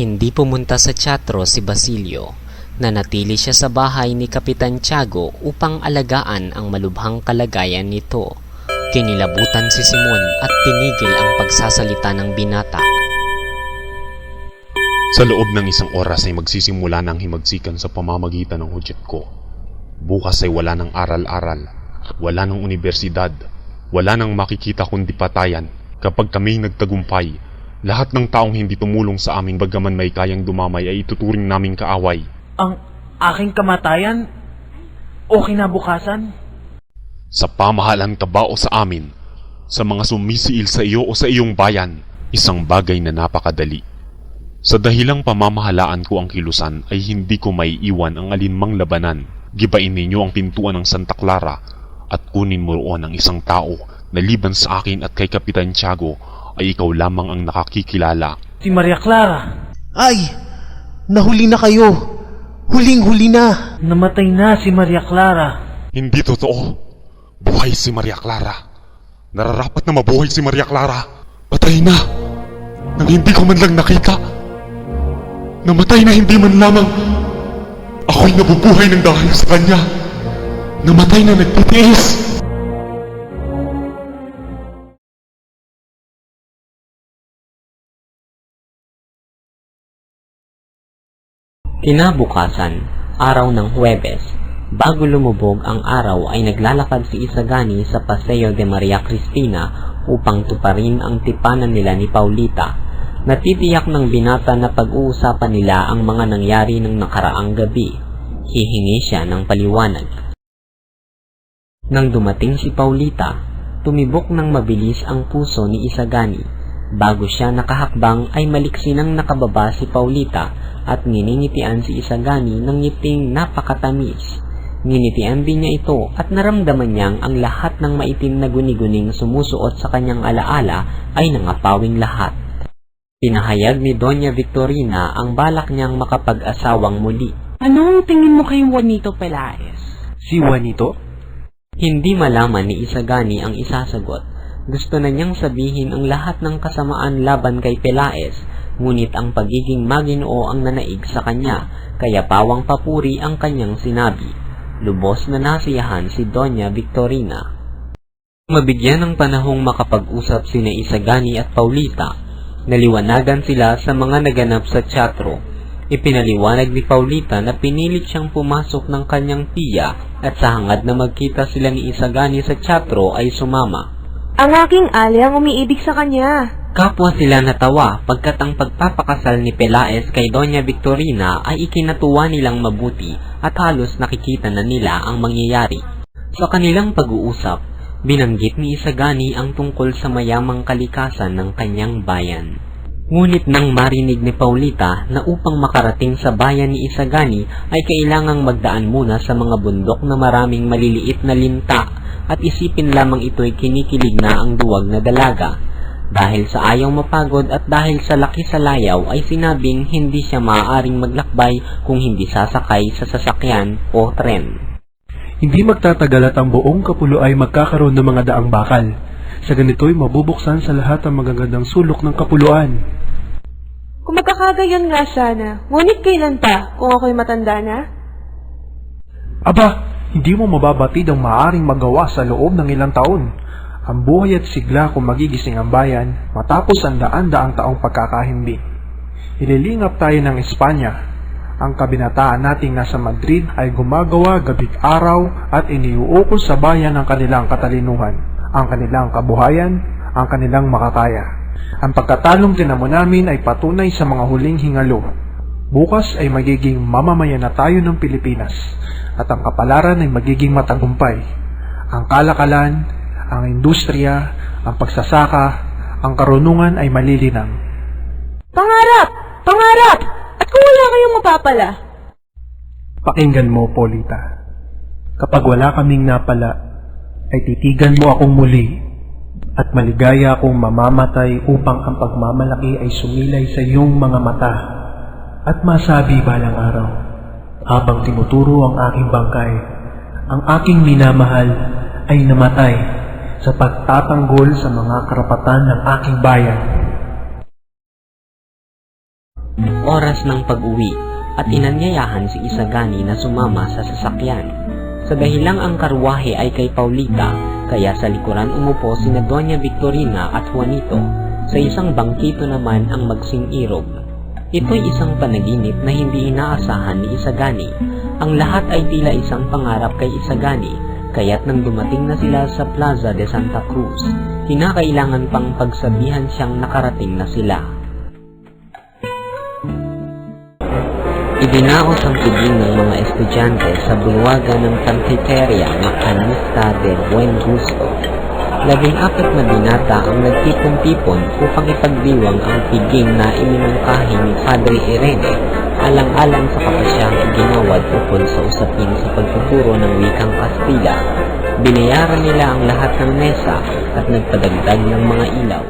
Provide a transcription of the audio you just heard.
Hindi pumunta sa teatro si Basilio. Nanatili siya sa bahay ni Kapitan Tiago upang alagaan ang malubhang kalagayan nito. Kinilabutan si Simon at tinigil ang pagsasalita ng binata. Sa loob ng isang oras ay magsisimula ng himagsikan sa pamamagitan ng hudyat ko. Bukas ay wala ng aral-aral, wala ng universidad, wala nang makikita kundi patayan. Kapag kami nagtagumpay, lahat ng taong hindi tumulong sa amin bagaman may kayang dumamay ay ituturing naming kaaway. Ang aking kamatayan o kinabukasan? Sa pamahalang tabao sa amin, sa mga sumisiil sa iyo o sa iyong bayan, isang bagay na napakadali. Sa dahilang pamamahalaan ko ang kilusan ay hindi ko may iwan ang alinmang labanan. Gibain ninyo ang pintuan ng Santa Clara at kunin mo roon ang isang tao na liban sa akin at kay Kapitan Tiago ay ikaw lamang ang nakakikilala. Si Maria Clara. Ay! Nahuli na kayo! Huling-huli na! Namatay na si Maria Clara. Hindi totoo. Buhay si Maria Clara. Nararapat na mabuhay si Maria Clara. Patay na. Nang hindi ko man lang nakita. Namatay na hindi man lamang. Ako'y nabubuhay ng dahil sa kanya. Namatay na nagtitiis. Kinabukasan, araw ng Huwebes, bago lumubog ang araw ay naglalakad si Isagani sa Paseo de Maria Cristina upang tuparin ang tipanan nila ni Paulita. Natitiyak ng binata na pag-uusapan nila ang mga nangyari ng nakaraang gabi. Hihingi siya ng paliwanag. Nang dumating si Paulita, tumibok ng mabilis ang puso ni Isagani. Bago siya nakahakbang ay maliksi nang nakababa si Paulita at niningitian si Isagani ng ngiting napakatamis. Nginitian din niya ito at naramdaman niyang ang lahat ng maitim na guni-guning sumusuot sa kanyang alaala ay nangapawing lahat. Pinahayag ni Doña Victorina ang balak niyang makapag-asawang muli. Anong tingin mo kay Juanito Pelaez? Si Juanito? Hindi malaman ni Isagani ang isasagot. Gusto na niyang sabihin ang lahat ng kasamaan laban kay Pelaez, ngunit ang pagiging maginoo ang nanaig sa kanya, kaya pawang papuri ang kanyang sinabi. Lubos na nasiyahan si Doña Victorina. Mabigyan ng panahong makapag-usap sina Isagani at Paulita, naliwanagan sila sa mga naganap sa teatro. Ipinaliwanag ni Paulita na pinilit siyang pumasok ng kanyang tiya at sa hangad na magkita sila ni Isagani sa teatro ay sumama. Ang aking ali ang umiibig sa kanya. Kapwa sila natawa pagkat ang pagpapakasal ni Pelaez kay Doña Victorina ay ikinatuwa nilang mabuti at halos nakikita na nila ang mangyayari. Sa kanilang pag-uusap, binanggit ni Isagani ang tungkol sa mayamang kalikasan ng kanyang bayan. Ngunit nang marinig ni Paulita na upang makarating sa bayan ni Isagani ay kailangang magdaan muna sa mga bundok na maraming maliliit na linta at isipin lamang ito'y kinikilig na ang duwag na dalaga. Dahil sa ayaw mapagod at dahil sa laki sa layaw ay sinabing hindi siya maaaring maglakbay kung hindi sasakay sa sasakyan o tren. Hindi magtatagal at ang buong kapulo ay magkakaroon ng mga daang bakal. Sa ganito'y mabubuksan sa lahat ang magagandang sulok ng kapuluan. Kung magkakagayon nga sana, ngunit kailan pa kung ako'y matanda na? Aba, hindi mo mababatid ang maaring magawa sa loob ng ilang taon. Ang buhay at sigla kung magigising ang bayan matapos ang daan-daang taong pagkakahimbi. Ililingap tayo ng Espanya. Ang kabinataan nating nasa Madrid ay gumagawa gabit araw at iniuukol sa bayan ang kanilang katalinuhan, ang kanilang kabuhayan, ang kanilang makakaya. Ang pagkatalong tinamo namin ay patunay sa mga huling hingalo. Bukas ay magiging mamamayan na tayo ng Pilipinas at ang kapalaran ay magiging matagumpay. Ang kalakalan, ang industriya, ang pagsasaka, ang karunungan ay malilinang. Pangarap! Pangarap! At kung wala kayong mapapala? Pakinggan mo, Polita. Kapag wala kaming napala, ay titigan mo akong muli at maligaya akong mamamatay upang ang pagmamalaki ay sumilay sa iyong mga mata at masabi balang araw habang tinuturo ang aking bangkay, ang aking minamahal ay namatay sa pagtatanggol sa mga karapatan ng aking bayan. Oras ng pag-uwi at inanyayahan si Isagani na sumama sa sasakyan. Sa dahilang ang karwahe ay kay Paulita, kaya sa likuran umupo si Doña Victorina at Juanito. Sa isang bangkito naman ang magsing irog. Ito'y isang panaginip na hindi inaasahan ni Isagani. Ang lahat ay tila isang pangarap kay Isagani, kaya't nang dumating na sila sa Plaza de Santa Cruz, kinakailangan pang pagsabihan siyang nakarating na sila. Ibinaos ang piging ng mga estudyante sa bulwagan ng Pantiteria Macanista de Buen Gusto. Labing apat na binata ang nagtipon-tipon upang ipagdiwang ang piging na iminungkahi ni Padre Irene alang-alang sa kapasyang iginawad tungkol sa usapin sa pagtuturo ng wikang Kastila. Binayaran nila ang lahat ng mesa at nagpadagdag ng mga ilaw.